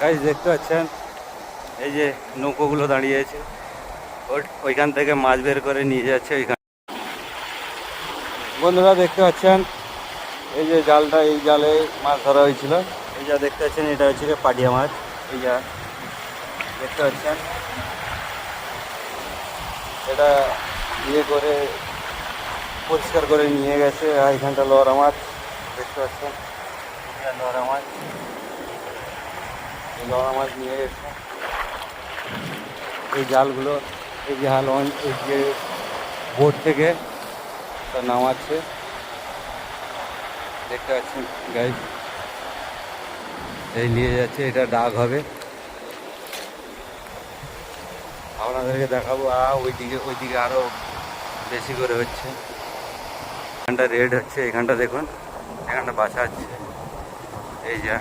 Guys দেখতে পাচ্ছেন? এই যে নৌকোগুলো দাঁড়িয়ে আছে। ওই- ওইখান থেকে মাছ বের করে নিয়ে যাচ্ছে ওইখান। বন্ধুরা দেখতে পাচ্ছেন? এই যে জালটা, এই জালে মাছ ধরা হয়েছিল। এই যা দেখতে পাচ্ছেন, এটা হচ্ছে পাটিয়া মাছ। এই যা দেখতে পাচ্ছেন। এটা ইয়ে করে পরিষ্কার করে নিয়ে গেছে। আর এখানটা লড়া মাছ, দেখতে পাচ্ছেন? লড়া মাছ। এই মাছ নিয়ে গেছে এই জালগুলো, এই যে হাল এই যে বোট থেকে তা নামাচ্ছে। দেখতে পাচ্ছেন গাই এই নিয়ে যাচ্ছে, এটা ডাক হবে। আপনাদেরকে দেখাবো আ ওইদিকে ওইদিকে আরও বেশি করে হচ্ছে। এখানটা রেড হচ্ছে, এখানটা দেখুন, এখানটা বাসা হচ্ছে এই যা।